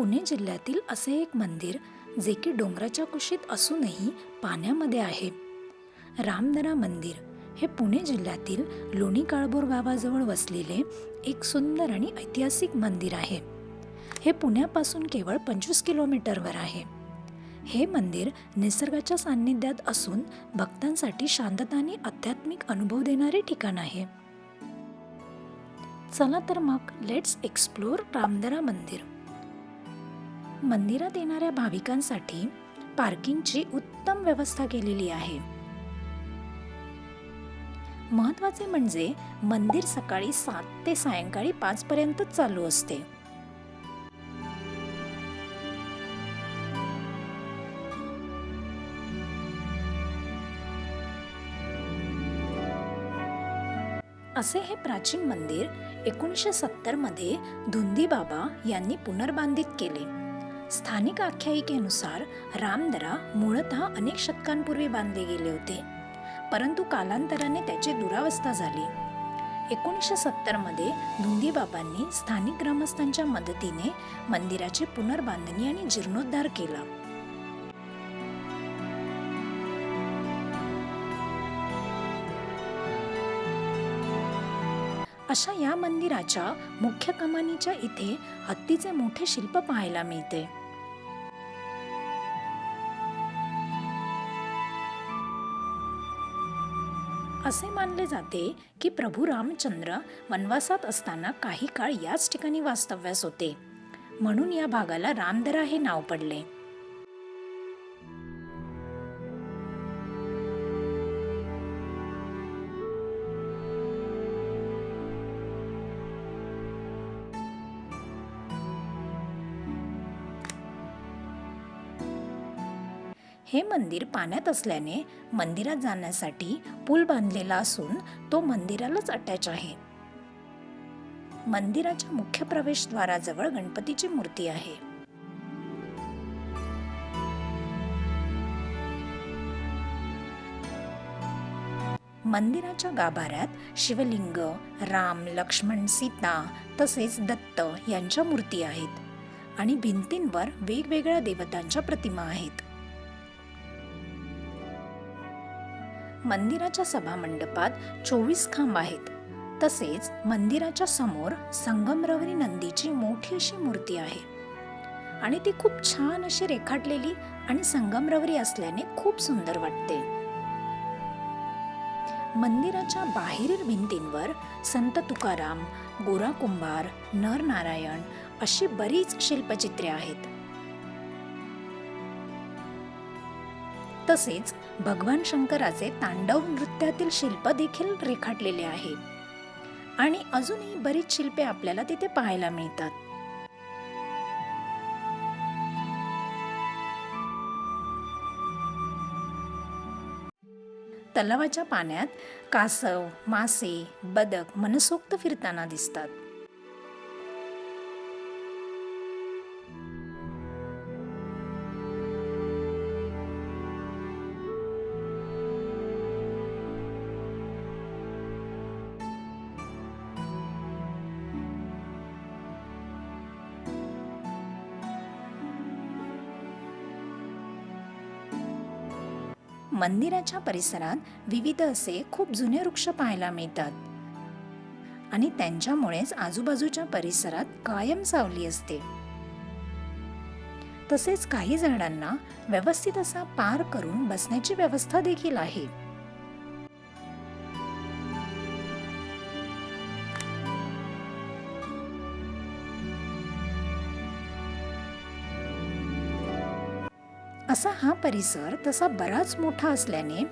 पुणे जिल्ह्यातील असे एक मंदिर जे की डोंगराच्या कुशीत असूनही पाण्यामध्ये आहे. रामदरा मंदिर हे पुणे जिल्ह्यातील लोणी काळभोर गावाजवळ वसलेले एक सुंदर आणि ऐतिहासिक मंदिर आहे. हे पुण्यापासून केवळ पंचवीस किलोमीटरवर आहे. हे मंदिर निसर्गाच्या सान्निध्यात असून भक्तांसाठी शांतता आणि आध्यात्मिक अनुभव देणारे ठिकाण आहे. चला तर मग लेट्स एक्सप्लोर रामदरा मंदिर. मंदिरात येणाऱ्या भाविकांसाठी पार्किंगची उत्तम व्यवस्था केलेली आहे. महत्त्वाचे म्हणजे मंदिर सकाळी सात ते सायंकाळी पाच पर्यंत चालू असते. असे हे प्राचीन मंदिर एकोणीसशे सत्तरमध्ये धुंदी बाबा यांनी पुनर्बांधित केले. स्थानिक आख्यायिकेनुसार रामदरा मूळतः अनेक शतकांपूर्वी बांधले गेले होते. परंतु कालांतराने त्याची दुरावस्था झाली. एकोणीसशे सत्तरमध्ये धुंदीबाबांनी स्थानिक ग्रामस्थांच्या मदतीने मंदिराची पुनर्बांधणी आणि जीर्णोद्धार केला. अशा या मंदिराच्या मुख्य कमानीच्या इथे हत्तीचे मोठे शिल्प पाहायला मिळते. असे मानले जाते की प्रभू रामचंद्र वनवासात असताना काही काळ याच ठिकाणी वास्तव्यास होते. म्हणून या भागाला रामदरा हे नाव पडले. हे मंदिर पाण्यात असल्याने मंदिरात जाण्यासाठी पूल बांधलेला असून तो मंदिरालाच अटॅच आहे. मंदिराच्या मुख्य प्रवेशद्वाराजवळ गणपतीची मूर्ती आहे. मंदिराच्या गाभाऱ्यात शिवलिंग राम लक्ष्मण सीता तसेच दत्त यांच्या मूर्ती आहेत आणि भिंतींवर वेगवेगळ्या देवतांच्या प्रतिमा आहेत. मंदिराच्या सभामंडपात चोवीस खांब आहेत. तसेच मंदिराच्या समोर संगमरवरी नंदीची मोठी अशी मूर्ती आहे. आणि ती खूप छान अशी रेखाटलेली आणि संगमरवरी असल्याने खूप सुंदर वाटते. मंदिराच्या बाहेरील भिंतींवर संत तुकाराम गोरा कुंभार नर नारायण अशी बरीच शिल्पचित्रे आहेत. तसेच भगवान शंकराचे तांडव नृत्यातील शिल्प देखील रेखाटलेले आहे. आणि अजूनही बरीच शिल्पे आपल्याला तिथे पाहायला मिळतात. तलावाच्या पाण्यात कासव मासे बदक मनसोक्त फिरताना दिसतात. मंदिराच्या परिसरात विविध असे खूप जुने वृक्ष पाहायला मिळतात. आणि त्यांच्यामुळेच आजूबाजूच्या परिसरात कायम सावली असते. तसेच काही झाडांना व्यवस्थित असा पार करून बसण्याची व्यवस्था देखील आहे. असा हा परिसर तसा बराच मोठा असल्याने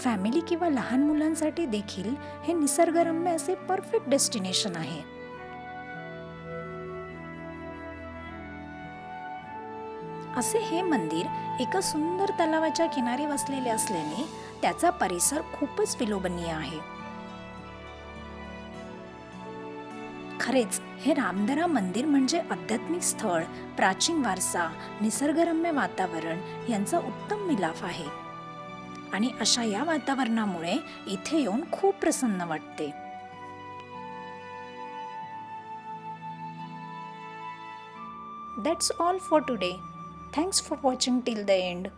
फॅमिली किंवा लहान मुलांसाठी देखील हे निसर्गरम्य असे परफेक्ट डेस्टिनेशन आहे. असे हे मंदिर एका सुंदर तलावाच्या किनारी वसलेले असल्याने त्याचा परिसर खूपच विलोभनीय आहे. खरेच हे रामदरा मंदिर म्हणजे आध्यात्मिक स्थळ प्राचीन वारसा निसर्गरम्य वातावरण यांचा उत्तम मिलाफ आहे. आणि अशा या वातावरणामुळे इथे येऊन खूप प्रसन्न वाटते. That's all for today thanks for watching till the end